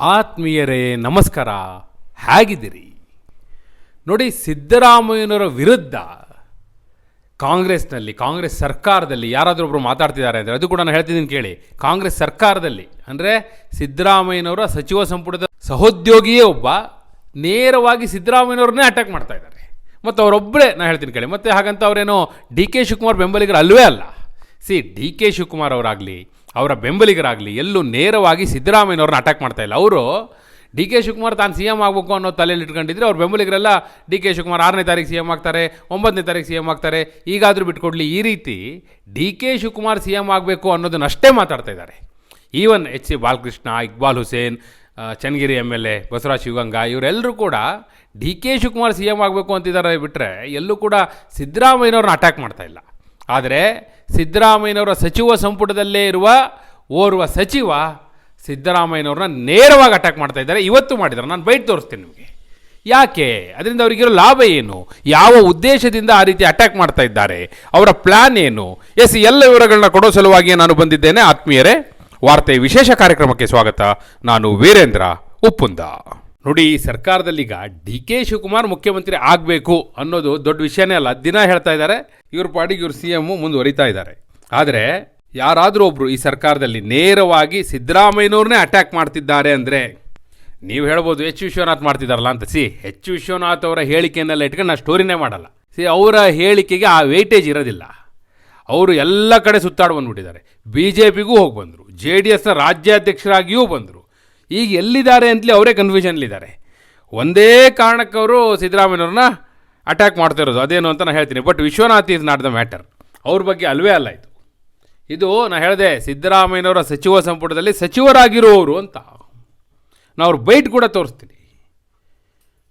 ಆತ್ಮೀಯರೇ, ನಮಸ್ಕಾರ. ಹೇಗಿದ್ದೀರಿ? ನೋಡಿ, ಸಿದ್ದರಾಮಯ್ಯನವರ ವಿರುದ್ಧ ಕಾಂಗ್ರೆಸ್ನಲ್ಲಿ, ಕಾಂಗ್ರೆಸ್ ಸರ್ಕಾರದಲ್ಲಿ ಯಾರಾದರೂ ಒಬ್ಬರು ಮಾತಾಡ್ತಿದ್ದಾರೆ ಅಂದರೆ, ಅದು ಕೂಡ ನಾನು ಹೇಳ್ತಿದ್ದೀನಿ ಕೇಳಿ. ಕಾಂಗ್ರೆಸ್ ಸರ್ಕಾರದಲ್ಲಿ, ಅಂದರೆ ಸಿದ್ದರಾಮಯ್ಯನವರ ಸಚಿವ ಸಂಪುಟದ ಸಹೋದ್ಯೋಗಿಯೇ ಒಬ್ಬ, ನೇರವಾಗಿ ಸಿದ್ದರಾಮಯ್ಯನವ್ರನ್ನೇ ಅಟ್ಯಾಕ್ ಮಾಡ್ತಾ ಇದ್ದಾರೆ. ಮತ್ತು ಅವರೊಬ್ಬರೇ ನಾನು ಹೇಳ್ತೀನಿ ಕೇಳಿ. ಮತ್ತು ಹಾಗಂತ ಅವರೇನೋ ಡಿ ಕೆ ಶಿವಕುಮಾರ್ ಬೆಂಬಲಿಗರು ಅಲ್ವೇ ಅಲ್ಲ. ಸಿ, ಡಿ ಕೆ ಶಿವಕುಮಾರ್ ಅವರಾಗಲಿ ಅವರ ಬೆಂಬಲಿಗರಾಗಲಿ, ಎಲ್ಲೂ ನೇರವಾಗಿ ಸಿದ್ದರಾಮಯ್ಯನವ್ರನ್ನ ಅಟ್ಯಾಕ್ ಮಾಡ್ತಾ ಇಲ್ಲ. ಅವರು ಡಿ ಕೆ ಶಿವಕುಮಾರ್ ತಾನು ಸಿ ಎಂ ಆಗಬೇಕು ಅನ್ನೋ ತಲೆಯಲ್ಲಿ ಇಟ್ಕೊಂಡಿದ್ರೆ ಅವ್ರ ಬೆಂಬಲಿಗರೆಲ್ಲ ಡಿ ಕೆ ಶಿವಕುಮಾರ್ ಆರನೇ ತಾರೀಕು ಸಿ ಎಂ ಆಗ್ತಾರೆ, ಒಂಬತ್ತನೇ ತಾರೀಕು ಸಿ ಎಂ ಆಗ್ತಾರೆ, ಈಗಾದರೂ ಬಿಟ್ಕೊಡ್ಲಿ. ಈ ರೀತಿ D K Shivakumar C M ಆಗಬೇಕು ಅನ್ನೋದನ್ನಷ್ಟೇ ಮಾತಾಡ್ತಾ ಇದ್ದಾರೆ. Even H C Balakrishna, Iqbal Hussain Channagiri M L A, Basavaraj Shivaganga, ಇವರೆಲ್ಲರೂ ಕೂಡ D K Shivakumar C M ಆಗಬೇಕು ಅಂತಿದ್ದಾರೆ ಬಿಟ್ಟರೆ ಎಲ್ಲೂ ಕೂಡ ಸಿದ್ದರಾಮಯ್ಯನವ್ರನ್ನ ಅಟ್ಯಾಕ್ ಮಾಡ್ತಾ ಇಲ್ಲ. ಆದರೆ ಸಿದ್ದರಾಮಯ್ಯನವರ ಸಚಿವ ಸಂಪುಟದಲ್ಲೇ ಇರುವ ಓರ್ವ ಸಚಿವ ಸಿದ್ದರಾಮಯ್ಯನವ್ರನ್ನ ನೇರವಾಗಿ ಅಟ್ಯಾಕ್ ಮಾಡ್ತಾ ಇದ್ದಾರೆ. ಇವತ್ತು ಮಾಡಿದ್ದಾರೆ. ನಾನು ಬೈಟ್ ತೋರಿಸ್ತೀನಿ ನಿಮಗೆ. ಯಾಕೆ? ಅದರಿಂದ ಅವರಿಗಿರೋ ಲಾಭ ಏನು? ಯಾವ ಉದ್ದೇಶದಿಂದ ಆ ರೀತಿ ಅಟ್ಯಾಕ್ ಮಾಡ್ತಾ ಇದ್ದಾರೆ? ಅವರ ಪ್ಲ್ಯಾನ್ ಏನು? ಎಸ್, ಎಲ್ಲ ವಿವರಗಳನ್ನ ಕೊಡೋ ಸಲುವಾಗಿ ನಾನು ಬಂದಿದ್ದೇನೆ. ಆತ್ಮೀಯರೇ, ವಾರ್ತೆ ವಿಶೇಷ ಕಾರ್ಯಕ್ರಮಕ್ಕೆ ಸ್ವಾಗತ. ನಾನು ವೀರೇಂದ್ರ ಉಪ್ಪುಂದ. ನೋಡಿ, ಈ ಸರ್ಕಾರದಲ್ಲಿ ಈಗ ಡಿ ಕೆ ಶಿವಕುಮಾರ್ ಮುಖ್ಯಮಂತ್ರಿ ಆಗಬೇಕು ಅನ್ನೋದು ದೊಡ್ಡ ವಿಷಯನೇ ಅಲ್ಲ. ದಿನ ಹೇಳ್ತಾ ಇದ್ದಾರೆ, ಇವ್ರ ಪಾಡಿಗೆ ಇವ್ರು ಸಿ ಎಂ ಮುಂದುವರಿತಾ ಇದ್ದಾರೆ. ಆದರೆ, ಯಾರಾದರೂ ಒಬ್ಬರು ಈ ಸರ್ಕಾರದಲ್ಲಿ ನೇರವಾಗಿ ಸಿದ್ದರಾಮಯ್ಯನವ್ರನ್ನೇ ಅಟ್ಯಾಕ್ ಮಾಡ್ತಿದ್ದಾರೆ ಅಂದರೆ, ನೀವು ಹೇಳ್ಬೋದು ಎಚ್ ವಿಶ್ವನಾಥ್ ಮಾಡ್ತಿದ್ದಾರಲ್ಲ ಅಂತ. ಸಿ, ಎಚ್ ವಿಶ್ವನಾಥ್ ಅವರ ಹೇಳಿಕೆಯನ್ನೆಲ್ಲ ಇಟ್ಕೊಂಡು ನಾನು ಸ್ಟೋರಿನೇ ಮಾಡಲ್ಲ. ಸಿ, ಅವರ ಹೇಳಿಕೆಗೆ ಆ ವೇಟೇಜ್ ಇರೋದಿಲ್ಲ. ಅವರು ಎಲ್ಲ ಕಡೆ ಸುತ್ತಾಡಿ ಬಂದ್ಬಿಟ್ಟಿದ್ದಾರೆ ಬಿ ಜೆ ಪಿಗೂ ಹೋಗಿ ಬಂದರು, ಜೆ ಡಿ ಎಸ್ನ ರಾಜ್ಯಾಧ್ಯಕ್ಷರಾಗಿಯೂ ಬಂದರು. ಈಗ ಎಲ್ಲಿದ್ದಾರೆ ಅಂತಲೇ ಅವರೇ ಕನ್ಫ್ಯೂಷನ್ಲಿದ್ದಾರೆ ಒಂದೇ ಕಾರಣಕ್ಕವರು ಸಿದ್ದರಾಮಯ್ಯವ್ರನ್ನ ಅಟ್ಯಾಕ್ ಮಾಡ್ತಾ ಇರೋದು. ಅದೇನು ಅಂತ ನಾನು ಹೇಳ್ತೀನಿ. But Vishwanath is not the matter ಅವ್ರ ಬಗ್ಗೆ ಅಲ್ವೇ ಅಲ್ಲ ಇದು. ಇದು ನಾನು ಹೇಳಿದೆ, ಸಿದ್ದರಾಮಯ್ಯನವರ ಸಚಿವ ಸಂಪುಟದಲ್ಲಿ ಸಚಿವರಾಗಿರುವವರು ಅಂತ. ನಾನು ಅವ್ರ ಬೈಟ್ ಕೂಡ ತೋರಿಸ್ತೀನಿ.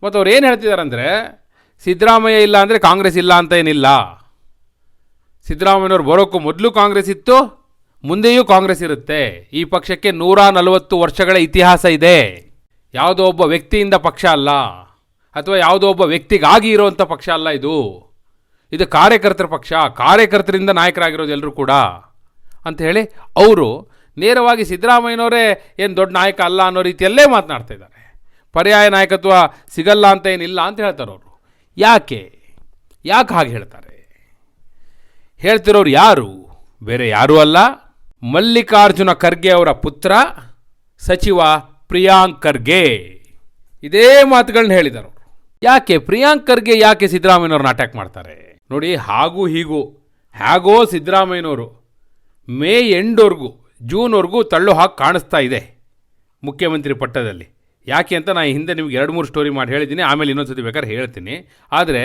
ಮತ್ತು ಅವ್ರು ಏನು ಹೇಳ್ತಿದ್ದಾರೆ ಅಂದರೆ ಸಿದ್ದರಾಮಯ್ಯ ಇಲ್ಲ ಅಂದರೆ ಕಾಂಗ್ರೆಸ್ ಇಲ್ಲ ಅಂತ ಏನಿಲ್ಲ. ಸಿದ್ದರಾಮಯ್ಯನವ್ರು ಬರೋಕ್ಕೂ ಮೊದಲು ಕಾಂಗ್ರೆಸ್ ಇತ್ತು ಮುಂದೆಯೂ ಕಾಂಗ್ರೆಸ್ ಇರುತ್ತೆ. ಈ ಪಕ್ಷಕ್ಕೆ ನೂರ ನಲವತ್ತು ವರ್ಷಗಳ ಇತಿಹಾಸ ಇದೆ. ಯಾವುದೋ ಒಬ್ಬ ವ್ಯಕ್ತಿಯಿಂದ ಪಕ್ಷ ಅಲ್ಲ. ಅಥವಾ ಯಾವುದೋ ಒಬ್ಬ ವ್ಯಕ್ತಿಗಾಗಿ ಇರೋವಂಥ ಪಕ್ಷ ಅಲ್ಲ ಇದು. ಇದು ಕಾರ್ಯಕರ್ತರ ಪಕ್ಷ. ಕಾರ್ಯಕರ್ತರಿಂದ ನಾಯಕರಾಗಿರೋದು ಎಲ್ಲರೂ ಕೂಡ. ಅಂತ ಹೇಳಿ ಅವರು ನೇರವಾಗಿ ಸಿದ್ದರಾಮಯ್ಯನವರೇ ಏನು ದೊಡ್ಡ ನಾಯಕ ಅಲ್ಲ ಅನ್ನೋ ರೀತಿಯಲ್ಲೇ ಮಾತನಾಡ್ತಾ ಇದ್ದಾರೆ. ಪರ್ಯಾಯ ನಾಯಕತ್ವ ಸಿಗಲ್ಲ ಅಂತ ಏನಿಲ್ಲ ಅಂತ ಹೇಳ್ತಾರೆ ಅವರು. ಯಾಕೆ? ಯಾಕೆ ಹಾಗೆ ಹೇಳ್ತಾರೆ? ಹೇಳ್ತಿರೋರು ಯಾರು? ಬೇರೆ ಯಾರೂ ಅಲ್ಲ. ಮಲ್ಲಿಕಾರ್ಜುನ ಖರ್ಗೆ ಅವರ ಪುತ್ರ ಸಚಿವ ಪ್ರಿಯಾಂಕ್ ಖರ್ಗೆ. ಇದೇ ಮಾತುಗಳನ್ನ ಹೇಳಿದರು. ಯಾಕೆ ಪ್ರಿಯಾಂಕ್ ಖರ್ಗೆ ಯಾಕೆ ಸಿದ್ದರಾಮಯ್ಯನವ್ರನ್ನ ಅಟ್ಯಾಕ್ ಮಾಡ್ತಾರೆ? ನೋಡಿ, ಹಾಗೂ ಹೀಗೂ, ಹೇಗೋ ಸಿದ್ದರಾಮಯ್ಯನವರು ಮೇ ಎಂಡ್ವರೆಗೂ, ಜೂನ್ವರೆಗೂ ತಳ್ಳು ಹಾಕಿ ಕಾಣಿಸ್ತಾ ಇದೆ ಮುಖ್ಯಮಂತ್ರಿ ಪಟ್ಟದಲ್ಲಿ. ಯಾಕೆ ಅಂತ ನಾನು ಹಿಂದೆ ನಿಮ್ಗೆ ಎರಡು ಮೂರು ಸ್ಟೋರಿ ಮಾಡಿ ಹೇಳಿದ್ದೀನಿ, ಆಮೇಲೆ ಇನ್ನೊಂದು ಸತಿ ಬೇಕಾದ್ರೆ ಹೇಳ್ತೀನಿ. ಆದರೆ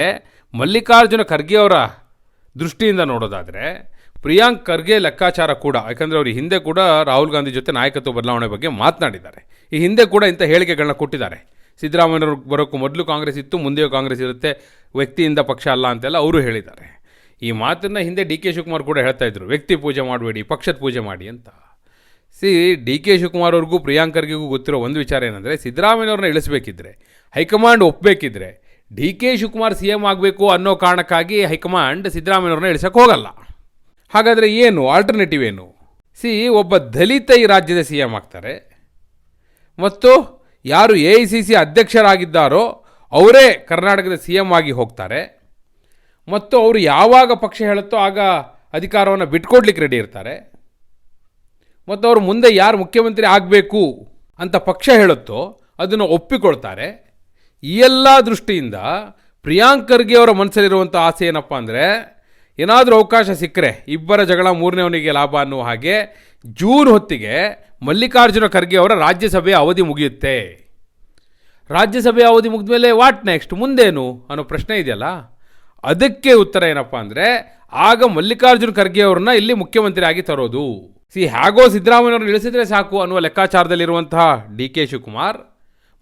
ಮಲ್ಲಿಕಾರ್ಜುನ ಖರ್ಗೆ ಅವರ ದೃಷ್ಟಿಯಿಂದ ನೋಡೋದಾದರೆ ಪ್ರಿಯಾಂಕ್ ಖರ್ಗೆ ಲೆಕ್ಕಾಚಾರ ಕೂಡ, ಯಾಕಂದರೆ ಅವರು ಹಿಂದೆ ಕೂಡ ರಾಹುಲ್ ಗಾಂಧಿ ಜೊತೆ ನಾಯಕತ್ವ ಬದಲಾವಣೆ ಬಗ್ಗೆ ಮಾತನಾಡಿದ್ದಾರೆ. ಈ ಹಿಂದೆ ಕೂಡ ಇಂಥ ಹೇಳಿಕೆಗಳನ್ನ ಕೊಟ್ಟಿದ್ದಾರೆ. ಸಿದ್ದರಾಮಯ್ಯವ್ರು ಬರೋಕ್ಕೂ ಮೊದಲು ಕಾಂಗ್ರೆಸ್ ಇತ್ತು, ಮುಂದೆಯೂ ಕಾಂಗ್ರೆಸ್ ಇರುತ್ತೆ, ವ್ಯಕ್ತಿಯಿಂದ ಪಕ್ಷ ಅಲ್ಲ ಅಂತೆಲ್ಲ ಅವರು ಹೇಳಿದ್ದಾರೆ. ಈ ಮಾತನ್ನು ಹಿಂದೆ ಡಿ ಕೆ ಶಿವಕುಮಾರ್ ಕೂಡ ಹೇಳ್ತಾ ಇದ್ರು, ವ್ಯಕ್ತಿ ಪೂಜೆ ಮಾಡಬೇಡಿ, ಪಕ್ಷದ ಪೂಜೆ ಮಾಡಿ ಅಂತ. ಸಿ, ಡಿ ಕೆ ಶಿವಕುಮಾರ್ ಅವ್ರಿಗೂ ಪ್ರಿಯಾಂಕ್ ಖರ್ಗೆಗೂ ಗೊತ್ತಿರೋ ಒಂದು ವಿಚಾರ ಏನಂದರೆ ಸಿದ್ದರಾಮಯ್ಯವ್ರನ್ನ ಇಳಿಸಬೇಕಿದ್ರೆ, high command ಒಪ್ಪಬೇಕಿದ್ರೆ D K Shivakumar C M ಆಗಬೇಕು ಅನ್ನೋ ಕಾರಣಕ್ಕಾಗಿ ಹೈಕಮಾಂಡ್ ಸಿದ್ದರಾಮಯ್ಯವ್ರನ್ನ ಇಳಿಸೋಕೆ ಹೋಗಲ್ಲ. ಹಾಗಾದರೆ ಏನು? ಆಲ್ಟರ್ನೇಟಿವ್ ಏನು? ಸಿ, ಒಬ್ಬ ದಲಿತ ಈ ರಾಜ್ಯದ ಸಿ ಎಂ ಆಗ್ತಾರೆ. ಮತ್ತು ಯಾರು ಎ ಐ ಸಿ ಸಿ ಅಧ್ಯಕ್ಷರಾಗಿದ್ದಾರೋ ಅವರೇ ಕರ್ನಾಟಕದ ಸಿ ಎಂ ಆಗಿ ಹೋಗ್ತಾರೆ. ಮತ್ತು ಅವರು ಯಾವಾಗ ಪಕ್ಷ ಹೇಳುತ್ತೋ ಆಗ ಅಧಿಕಾರವನ್ನು ಬಿಟ್ಕೊಡ್ಲಿಕ್ಕೆ ರೆಡಿ ಇರ್ತಾರೆ. ಮತ್ತು ಅವರು ಮುಂದೆ ಯಾರು ಮುಖ್ಯಮಂತ್ರಿ ಆಗಬೇಕು ಅಂತ ಪಕ್ಷ ಹೇಳುತ್ತೋ ಅದನ್ನು ಒಪ್ಪಿಕೊಳ್ತಾರೆ. ಈ ಎಲ್ಲ ದೃಷ್ಟಿಯಿಂದ ಪ್ರಿಯಾಂಕ್ ಖರ್ಗೆ ಅವರ ಮನಸ್ಸಲ್ಲಿರುವಂಥ ಆಸೆ ಏನಪ್ಪ ಅಂದರೆ ಏನಾದರೂ ಅವಕಾಶ ಸಿಕ್ಕರೆ ಇಬ್ಬರ ಜಗಳ ಮೂರನೇವನಿಗೆ ಲಾಭ ಅನ್ನುವ ಹಾಗೆ ಜೂನ್ ಹೊತ್ತಿಗೆ ಮಲ್ಲಿಕಾರ್ಜುನ ಖರ್ಗೆ ಅವರ ರಾಜ್ಯಸಭೆಯ ಅವಧಿ ಮುಗಿಯುತ್ತೆ. ರಾಜ್ಯಸಭೆಯ ಅವಧಿ ಮುಗಿದ ಮೇಲೆ ವಾಟ್ ನೆಕ್ಸ್ಟ್ ಮುಂದೇನು ಅನ್ನೋ ಪ್ರಶ್ನೆ ಇದೆಯಲ್ಲ? ಅದಕ್ಕೆ ಉತ್ತರ ಏನಪ್ಪ ಅಂದರೆ ಆಗ ಮಲ್ಲಿಕಾರ್ಜುನ ಖರ್ಗೆ ಅವ್ರನ್ನ ಇಲ್ಲಿ ಮುಖ್ಯಮಂತ್ರಿ ಆಗಿ ತರೋದು. ಸಿ ಹೇಗೋ ಸಿದ್ದರಾಮಯ್ಯವ್ರನ್ನ ಇಳಿಸಿದ್ರೆ ಸಾಕು ಅನ್ನುವ ಲೆಕ್ಕಾಚಾರದಲ್ಲಿರುವಂತಹ ಡಿ ಕೆ ಶಿವಕುಮಾರ್,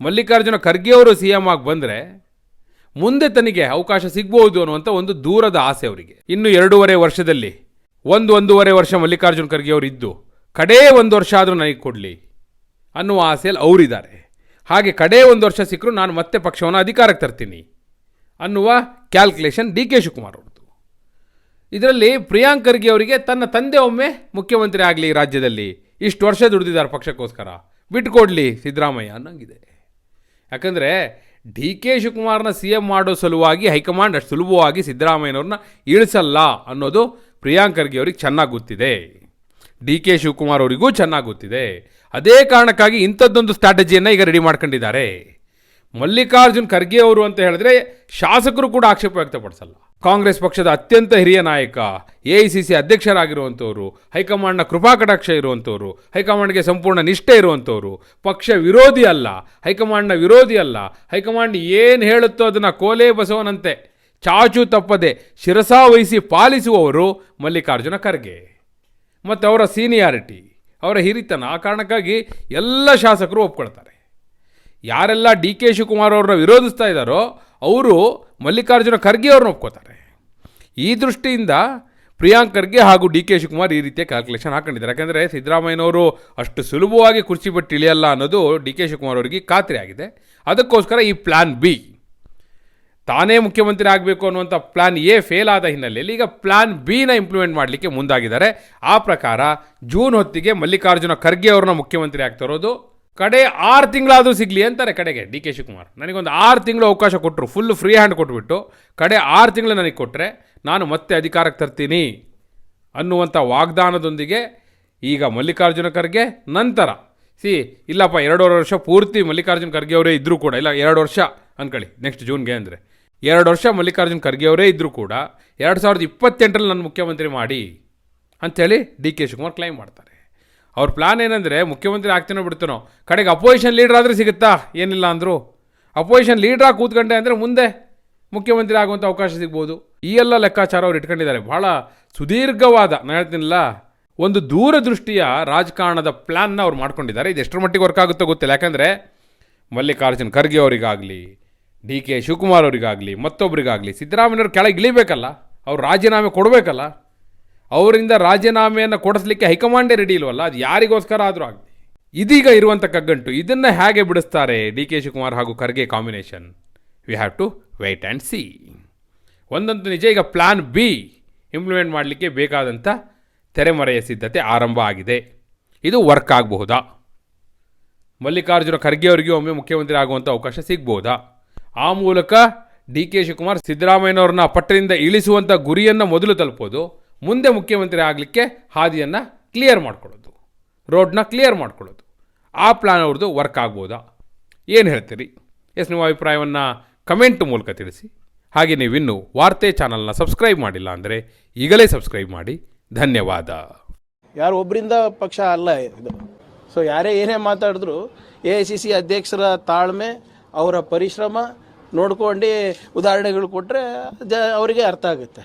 ಮಲ್ಲಿಕಾರ್ಜುನ ಖರ್ಗೆ ಅವರು ಸಿ ಎಂ ಆಗಿ ಬಂದರೆ ಮುಂದೆ ತನಗೆ ಅವಕಾಶ ಸಿಗ್ಬೋದು ಅನ್ನುವಂಥ ಒಂದು ದೂರದ ಆಸೆ ಅವರಿಗೆ. ಇನ್ನು ಎರಡೂವರೆ ವರ್ಷದಲ್ಲಿ, ಒಂದು ಒಂದೂವರೆ ವರ್ಷ ಮಲ್ಲಿಕಾರ್ಜುನ್ ಖರ್ಗೆ ಅವರು ಇದ್ದು, ಕಡೇ ಒಂದು ವರ್ಷ ಆದರೂ ನನಗೆ ಕೊಡಲಿ ಅನ್ನುವ ಆಸೆಯಲ್ಲಿ ಅವರಿದ್ದಾರೆ. ಹಾಗೆ ಕಡೇ ಒಂದು ವರ್ಷ ಸಿಕ್ಕರೂ ನಾನು ಮತ್ತೆ ಪಕ್ಷವನ್ನು ಅಧಿಕಾರಕ್ಕೆ ತರ್ತೀನಿ ಅನ್ನುವ ಕ್ಯಾಲ್ಕುಲೇಷನ್ ಡಿ ಕೆ ಶಿವಕುಮಾರ್ ಅವ್ರದ್ದು. ಇದರಲ್ಲಿ ಪ್ರಿಯಾಂಕ್ ಖರ್ಗೆ ಅವರಿಗೆ ತನ್ನ ತಂದೆ ಒಮ್ಮೆ ಮುಖ್ಯಮಂತ್ರಿ ಆಗಲಿ ರಾಜ್ಯದಲ್ಲಿ. ಇಷ್ಟು ವರ್ಷ ದುಡಿದಿದ್ದಾರೆ ಪಕ್ಷಕ್ಕೋಸ್ಕರ. ಬಿಟ್ಕೊಡ್ಲಿ ಸಿದ್ದರಾಮಯ್ಯ ಅನ್ನೋಂಗಿದೆ. ಯಾಕಂದರೆ ಡಿ ಕೆ ಶಿವಕುಮಾರ್ನ ಸಿ ಎಂ ಮಾಡೋ ಸಲುವಾಗಿ ಹೈಕಮಾಂಡ್ ಅಷ್ಟು ಸುಲಭವಾಗಿ ಸಿದ್ದರಾಮಯ್ಯನವ್ರನ್ನ ಇಳಿಸಲ್ಲ ಅನ್ನೋದು ಪ್ರಿಯಾಂಕ್ ಖರ್ಗೆ ಅವ್ರಿಗೆ ಚೆನ್ನಾಗಿ ಗೊತ್ತಿದೆ. ಡಿ ಕೆ ಶಿವಕುಮಾರ್ ಅವರಿಗೂ ಚೆನ್ನಾಗಿ ಗೊತ್ತಿದೆ. ಅದೇ ಕಾರಣಕ್ಕಾಗಿ ಇಂಥದ್ದೊಂದು ಸ್ಟ್ರಾಟಜಿಯನ್ನು ಈಗ ರೆಡಿ ಮಾಡ್ಕೊಂಡಿದ್ದಾರೆ. ಮಲ್ಲಿಕಾರ್ಜುನ್ ಖರ್ಗೆ ಅವರು ಅಂತ ಹೇಳಿದ್ರೆ ಶಾಸಕರು ಕೂಡ ಆಕ್ಷೇಪ ವ್ಯಕ್ತಪಡಿಸಲ್ಲ. ಕಾಂಗ್ರೆಸ್ ಪಕ್ಷದ ಅತ್ಯಂತ ಹಿರಿಯ ನಾಯಕ ಎ ಐ ಸಿ ಸಿ ಅಧ್ಯಕ್ಷರಾಗಿರುವಂಥವರು ಹೈಕಮಾಂಡ್ನ ಕೃಪಾ ಕಟಾಕ್ಷ ಇರುವಂಥವ್ರು ಹೈಕಮಾಂಡ್ಗೆ ಸಂಪೂರ್ಣ ನಿಷ್ಠೆ ಇರುವಂಥವರು ಪಕ್ಷ ವಿರೋಧಿ ಅಲ್ಲ, ಹೈಕಮಾಂಡ್ನ ವಿರೋಧಿ ಅಲ್ಲ, ಹೈಕಮಾಂಡ್ ಏನು ಹೇಳುತ್ತೋ ಅದನ್ನು ಕೋಲೆ ಬಸವನಂತೆ, ಚಾಚು ತಪ್ಪದೆ ಶಿರಸಾ ವಹಿಸಿ ಪಾಲಿಸುವವರು ಮಲ್ಲಿಕಾರ್ಜುನ ಖರ್ಗೆ. ಮತ್ತು ಅವರ ಸೀನಿಯಾರಿಟಿ, ಅವರ ಹಿರಿತನ, ಆ ಕಾರಣಕ್ಕಾಗಿ ಎಲ್ಲ ಶಾಸಕರು ಒಪ್ಕೊಳ್ತಾರೆ. ಯಾರೆಲ್ಲ ಡಿ ಕೆ ಶಿವಕುಮಾರ್ ಅವ್ರನ್ನ ವಿರೋಧಿಸ್ತಾ ಇದ್ದಾರೋ ಅವರು ಮಲ್ಲಿಕಾರ್ಜುನ ಖರ್ಗೆ ಅವ್ರನ್ನ ಒಪ್ಕೋತಾರೆ. ಈ ದೃಷ್ಟಿಯಿಂದ ಪ್ರಿಯಾಂಕ್ ಖರ್ಗೆ ಹಾಗೂ ಡಿ ಕೆ ಶಿವಕುಮಾರ್ ಈ ರೀತಿಯ ಕ್ಯಾಲ್ಕುಲೇಷನ್ ಹಾಕೊಂಡಿದ್ದಾರೆ. ಯಾಕೆಂದರೆ ಸಿದ್ದರಾಮಯ್ಯನವರು ಅಷ್ಟು ಸುಲಭವಾಗಿ ಕುರ್ಚಿ ಬಿಟ್ಟು ಇಳಿಯಲ್ಲ ಅನ್ನೋದು ಡಿ ಕೆ ಶಿವಕುಮಾರ್ ಅವರಿಗೆ ಖಾತ್ರಿ ಆಗಿದೆ. ಅದಕ್ಕೋಸ್ಕರ ಈ ಪ್ಲ್ಯಾನ್ ಬಿ ತಾನೇ ಮುಖ್ಯಮಂತ್ರಿ ಆಗಬೇಕು ಅನ್ನುವಂಥ ಪ್ಲ್ಯಾನ್ ಎ ಫೇಲ್ ಆದ ಹಿನ್ನೆಲೆಯಲ್ಲಿ ಈಗ ಪ್ಲ್ಯಾನ್ ಬಿನ ಇಂಪ್ಲಿಮೆಂಟ್ ಮಾಡಲಿಕ್ಕೆ ಮುಂದಾಗಿದ್ದಾರೆ. ಆ ಪ್ರಕಾರ ಜೂನ್ ಹೊತ್ತಿಗೆ ಮಲ್ಲಿಕಾರ್ಜುನ ಖರ್ಗೆ ಅವ್ರನ್ನ ಮುಖ್ಯಮಂತ್ರಿ ಆಗ್ತಾ ಇರೋದು. ಕಡೆ ಆರು ತಿಂಗಳಾದರೂ ಸಿಗಲಿ ಅಂತಾರೆ ಕಡೆಗೆ ಡಿ ಕೆ ಶಿವಕುಮಾರ್. ನನಗೊಂದು ಆರು ತಿಂಗಳು ಅವಕಾಶ ಕೊಟ್ಟರು ಫುಲ್ ಫ್ರೀ ಹ್ಯಾಂಡ್ ಕೊಟ್ಬಿಟ್ಟು ಕಡೆ ಆರು ತಿಂಗಳು ನನಗೆ ಕೊಟ್ಟರೆ ನಾನು ಮತ್ತೆ ಅಧಿಕಾರಕ್ಕೆ ತರ್ತೀನಿ ಅನ್ನುವಂಥ ವಾಗ್ದಾನದೊಂದಿಗೆ ಈಗ ಮಲ್ಲಿಕಾರ್ಜುನ ಖರ್ಗೆ ನಂತರ. ಸಿ, ಇಲ್ಲಪ್ಪ, ಎರಡೂವರೆ ವರ್ಷ ಪೂರ್ತಿ ಮಲ್ಲಿಕಾರ್ಜುನ ಖರ್ಗೆ ಅವರೇ ಇದ್ದರೂ ಕೂಡ, ಇಲ್ಲ, ಎರಡು ವರ್ಷ ಅನ್ಕೊಳ್ಳಿ ನೆಕ್ಸ್ಟ್ ಜೂನ್ಗೆ ಅಂದರೆ. ಎರಡು ವರ್ಷ ಮಲ್ಲಿಕಾರ್ಜುನ ಖರ್ಗೆ ಅವರೇ ಇದ್ದರೂ ಕೂಡ, ಎರಡು ಸಾವಿರದ ಇಪ್ಪತ್ತೆಂಟರಲ್ಲಿ ನನ್ನ ಮುಖ್ಯಮಂತ್ರಿ ಮಾಡಿ ಅಂಥೇಳಿ ಡಿ ಕೆ ಶಿವಕುಮಾರ್ ಕ್ಲೈಮ್ ಮಾಡ್ತಾರೆ. ಅವ್ರ ಪ್ಲಾನ್ ಏನಂದರೆ ಮುಖ್ಯಮಂತ್ರಿ ಆಗ್ತೀನೋ ಬಿಡ್ತಾನೋ. ಕಡೆಗೆ ಅಪೋಸಿಷನ್ ಲೀಡರ್ ಆದರೆ ಸಿಗುತ್ತಾ? ಏನಿಲ್ಲ ಅಂದರು. ಅಪೋಸಿಷನ್ ಲೀಡ್ರಾಗಿ ಕೂತ್ಕೊಂಡೆ ಅಂದರೆ ಮುಂದೆ ಮುಖ್ಯಮಂತ್ರಿ ಆಗುವಂಥ ಅವಕಾಶ ಸಿಗ್ಬೋದು. ಈ ಎಲ್ಲ ಲೆಕ್ಕಾಚಾರ ಅವ್ರು ಇಟ್ಕೊಂಡಿದ್ದಾರೆ. ಭಾಳ ಸುದೀರ್ಘವಾದ, ನಾನು ಹೇಳ್ತೀನಿಲ್ಲ, ಒಂದು ದೂರದೃಷ್ಟಿಯ ರಾಜಕಾರಣದ ಪ್ಲ್ಯಾನ್ನ ಅವ್ರು ಮಾಡ್ಕೊಂಡಿದ್ದಾರೆ. ಇದು ಎಷ್ಟರ ಮಟ್ಟಿಗೆ ವರ್ಕ್ ಆಗುತ್ತೋ ಗೊತ್ತಿಲ್ಲ. ಯಾಕಂದರೆ ಮಲ್ಲಿಕಾರ್ಜುನ್ ಖರ್ಗೆ ಅವರಿಗಾಗಲಿ, ಡಿ ಕೆ ಶಿವಕುಮಾರ್ ಅವರಿಗಾಗಲಿ ಮತ್ತೊಬ್ಬರಿಗಾಗಲಿ ಸಿದ್ದರಾಮಯ್ಯವ್ರು ಕೆಳಗೆ ಇಳಿಬೇಕಲ್ಲ, ಅವ್ರು ರಾಜೀನಾಮೆ ಕೊಡಬೇಕಲ್ಲ ಅವರಿಂದ ರಾಜೀನಾಮೆಯನ್ನು ಕೊಡಿಸ್ಲಿಕ್ಕೆ ಹೈಕಮಾಂಡೇ ರೆಡಿ ಇಲ್ವಲ್ಲ? ಅದು ಯಾರಿಗೋಸ್ಕರ ಆದರೂ ಆಗಲಿ. ಇದೀಗ ಇರುವಂಥ ಕಗ್ಗಂಟು, ಇದನ್ನು ಹೇಗೆ ಬಿಡಿಸ್ತಾರೆ ಡಿ ಕೆ ಶಿವಕುಮಾರ್ ಹಾಗೂ Kharge combination we have to wait and see ಒಂದಂತೂ ನಿಜ, ಈಗ ಪ್ಲ್ಯಾನ್ ಬಿ ಇಂಪ್ಲಿಮೆಂಟ್ ಮಾಡಲಿಕ್ಕೆ ಬೇಕಾದಂಥ ತೆರೆಮರೆಯ ಸಿದ್ಧತೆ ಆರಂಭ ಆಗಿದೆ. ಇದು ವರ್ಕ್ ಆಗಬಹುದಾ? ಮಲ್ಲಿಕಾರ್ಜುನ ಖರ್ಗೆ ಅವರಿಗೆ ಒಮ್ಮೆ ಮುಖ್ಯಮಂತ್ರಿ ಆಗುವಂಥ ಅವಕಾಶ ಸಿಗ್ಬೋದಾ ಆ ಮೂಲಕ ಡಿ ಕೆ ಶಿವಕುಮಾರ್ ಸಿದ್ದರಾಮಯ್ಯನವ್ರನ್ನ ಪಟ್ಟದಿಂದ ಇಳಿಸುವಂಥ ಗುರಿಯನ್ನು ಮೊದಲು ತಲುಪೋದು? ಮುಂದೆ ಮುಖ್ಯಮಂತ್ರಿ ಆಗಲಿಕ್ಕೆ ಹಾದಿಯನ್ನು ಕ್ಲಿಯರ್ ಮಾಡ್ಕೊಳ್ಳೋದು. ರೋಡ್ನ ಕ್ಲಿಯರ್ ಮಾಡ್ಕೊಳ್ಳೋದು. ಆ ಪ್ಲಾನ್ ಅವ್ರದ್ದು ವರ್ಕ್ ಆಗ್ಬೋದಾ? ಏನು ಹೇಳ್ತೀರಿ? ಎಸ್, ನಿಮ್ಮ ಅಭಿಪ್ರಾಯವನ್ನು ಕಮೆಂಟ್ ಮೂಲಕ ತಿಳಿಸಿ. ಹಾಗೆ ನೀವಿನ್ನೂ ವಾರ್ತೆ ಚಾನಲ್ನ ಸಬ್ಸ್ಕ್ರೈಬ್ ಮಾಡಿಲ್ಲ ಅಂದರೆ ಈಗಲೇ ಸಬ್ಸ್ಕ್ರೈಬ್ ಮಾಡಿ. ಧನ್ಯವಾದ. ಯಾರು ಒಬ್ಬರಿಂದ ಪಕ್ಷ ಅಲ್ಲ ಇದು. ಸೊ ಯಾರೇ ಏನೇ ಮಾತಾಡಿದ್ರು ಎ ಐ ಸಿ ಸಿ ಅಧ್ಯಕ್ಷರ ತಾಳ್ಮೆ, ಅವರ ಪರಿಶ್ರಮ ನೋಡ್ಕೊಂಡು ಉದಾಹರಣೆಗಳು ಕೊಟ್ಟರೆ ಜ ಅವರಿಗೆ ಅರ್ಥ ಆಗುತ್ತೆ.